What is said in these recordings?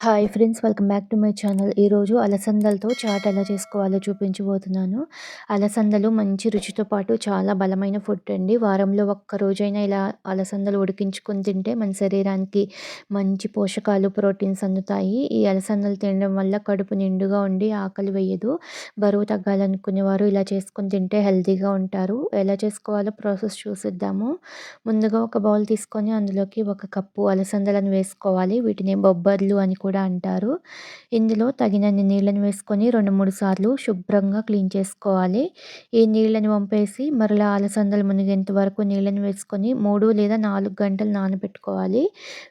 Hi friends welcome back to my channel ఈరోజు అలసందలతో chat ఎలా చేసుకోవాలో చూపించబోతున్నాను. అలసందలు మంచి రుచితో పాటు చాలా బలమైన ఫుడ్ అండి. వారంలో ఒక్క రోజైనా ఇలా అలసందలు ఉడికించుకొని తింటే మన శరీరానికి మంచి పోషకాలు ప్రోటీన్స్ అందుతాయి. ఈ అలసందలు తినడం వల్ల కడుపు నిండుగా ఉండి ఆకలి వేయదు. బరువు తగ్గాలనుకునేవారు ఇలా చేసుకొని తింటే హెల్తీగా ఉంటారు. ఎలా చేసుకోవాలో ప్రాసెస్ చూసిద్దాము. ముందుగా ఒక బౌల్ తీసుకొని అందులోకి ఒక కప్పు అలసందలను వేసుకోవాలి. వీటిని బొబ్బర్లు అని కూడా కూడా అంటారు. ఇందులో తగినన్ని నీళ్ళని వేసుకొని రెండు మూడు సార్లు శుభ్రంగా క్లీన్ చేసుకోవాలి. ఈ నీళ్ళని వంపేసి మరలా అలసందలు మునిగేంత వరకు నీళ్ళని వేసుకొని మూడు లేదా నాలుగు గంటలు నానబెట్టుకోవాలి.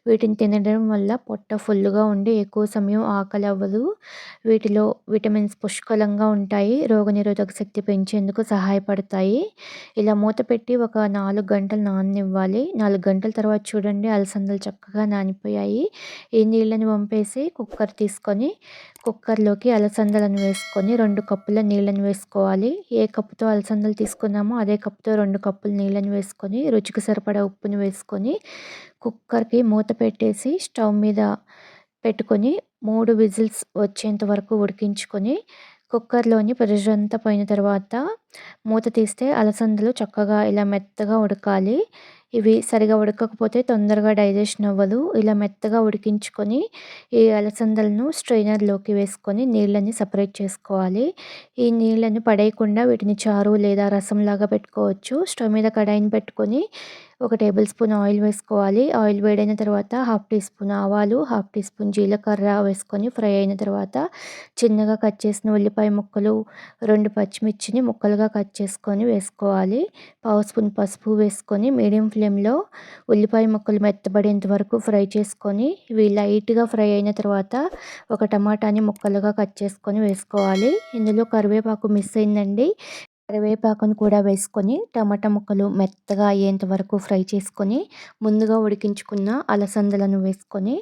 వీటిని తినడం వల్ల పొట్ట ఫుల్గా ఉండి ఎక్కువ సమయం ఆకలి అవ్వదు వీటిలో విటమిన్స్ పుష్కలంగా ఉంటాయి. రోగనిరోధక శక్తి పెంచేందుకు సహాయపడతాయి. ఇలా మూత పెట్టి ఒక నాలుగు గంటలు నాననివ్వాలి. నాలుగు గంటల తర్వాత చూడండి అలసందలు చక్కగా నానిపోయాయి. ఈ నీళ్ళని వంపేసి వేసి కుక్కర్ తీసుకొని కుక్కర్లోకి అలసందలను వేసుకొని రెండు కప్పుల నీళ్ళని వేసుకోవాలి. ఏ కప్పుతో అలసందలు తీసుకున్నామో అదే కప్పుతో రెండు కప్పులు నీళ్ళని వేసుకొని రుచికి సరిపడా ఉప్పుని వేసుకొని కుక్కర్కి మూత పెట్టేసి స్టవ్ మీద పెట్టుకొని మూడు విజిల్స్ వచ్చేంత వరకు ఉడికించుకొని కుక్కర్లోని ప్రెషర్ అంతా పోయిన తర్వాత మూత తీస్తే అలసందలు చక్కగా ఇలా మెత్తగా ఉడకాలి. ఇవి సరిగా ఉడకకపోతే తొందరగా డైజెషన్ అవ్వదు. ఇలా మెత్తగా ఉడికించుకొని ఈ అలసందలను స్ట్రైనర్లోకి వేసుకొని నీళ్ళని సపరేట్ చేసుకోవాలి. ఈ నీళ్ళని పడేయకుండా వీటిని చారు లేదా రసంలాగా పెట్టుకోవచ్చు. స్టవ్ మీద కడాయిని పెట్టుకొని ఒక టేబుల్ స్పూన్ ఆయిల్ వేసుకోవాలి. ఆయిల్ వేడైన తర్వాత హాఫ్ టీ స్పూన్ ఆవాలు హాఫ్ టీ స్పూన్ జీలకర్ర వేసుకొని ఫ్రై అయిన తర్వాత చిన్నగా కట్ చేసిన ఉల్లిపాయ ముక్కలు రెండు పచ్చిమిర్చిని ముక్కలుగా కట్ చేసుకొని వేసుకోవాలి. పావు స్పూన్ పసుపు వేసుకొని మీడియం ఫ్లేమ్లో ఉల్లిపాయ ముక్కలు మెత్తబడేంత వరకు ఫ్రై చేసుకొని ఇవి లైట్గా ఫ్రై అయిన తర్వాత ఒక టమాటాని ముక్కలుగా కట్ చేసుకొని వేసుకోవాలి. ఇందులో కరివేపాకు మిస్ అయిందండి. కరివేపాకును కూడా వేసుకొని టమాటా ముక్కలు మెత్తగా అయ్యేంత వరకు ఫ్రై చేసుకొని ముందుగా ఉడికించుకున్న అలసందలను వేసుకొని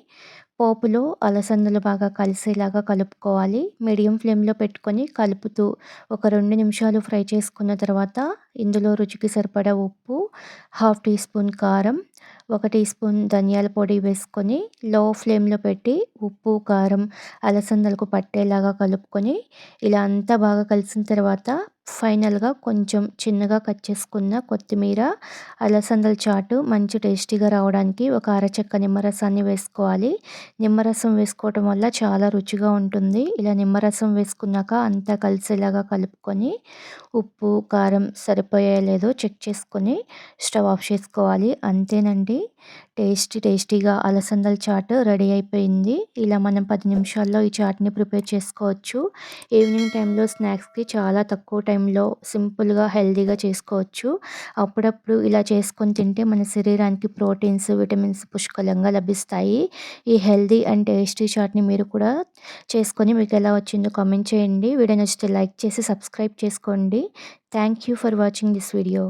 పోపులో అలసందలు బాగా కలిసేలాగా కలుపుకోవాలి. మీడియం ఫ్లేమ్లో పెట్టుకొని కలుపుతూ ఒక రెండు నిమిషాలు ఫ్రై చేసుకున్న తర్వాత ఇందులో రుచికి సరిపడా ఉప్పు హాఫ్ టీ స్పూన్ కారం ఒక టీ స్పూన్ ధనియాల పొడి వేసుకొని లో ఫ్లేమ్లో పెట్టి ఉప్పు కారం అలసందలకు పట్టేలాగా కలుపుకొని ఇలా అంతా బాగా కలిసిన తర్వాత ఫైనల్గా కొంచెం చిన్నగా కట్ చేసుకున్న కొత్తిమీర అలసందల చాటు మంచి టేస్టీగా రావడానికి ఒక అరచెక్క నిమ్మరసాన్ని వేసుకోవాలి. నిమ్మరసం వేసుకోవటం వల్ల చాలా రుచిగా ఉంటుంది. ఇలా నిమ్మరసం వేసుకున్నాక అంతా కలిసేలాగా కలుపుకొని ఉప్పు కారం సరిపోయే లేదో చెక్ చేసుకొని స్టవ్ ఆఫ్ చేసుకోవాలి. అంతేనండి. టేస్టీ టేస్టీగా అలసందల చాట్ రెడీ అయిపోయింది. ఇలా మనం పది నిమిషాల్లో ఈ చాట్ని ప్రిపేర్ చేసుకోవచ్చు. ఈవినింగ్ టైంలో స్నాక్స్కి చాలా తక్కువ టైం టైంలో సింపుల్గా హెల్దీగా చేసుకోవచ్చు. అప్పుడప్పుడు ఇలా చేసుకొని తింటే మన శరీరానికి ప్రోటీన్స్ విటమిన్స్ పుష్కలంగా లభిస్తాయి. ఈ హెల్దీ అండ్ టేస్టీ చాట్ని మీరు కూడా చేసుకొని మీకు ఎలా వచ్చిందో కామెంట్ చేయండి. వీడియో నచ్చితే లైక్ చేసి సబ్స్క్రైబ్ చేసుకోండి. Thank you for watching this video.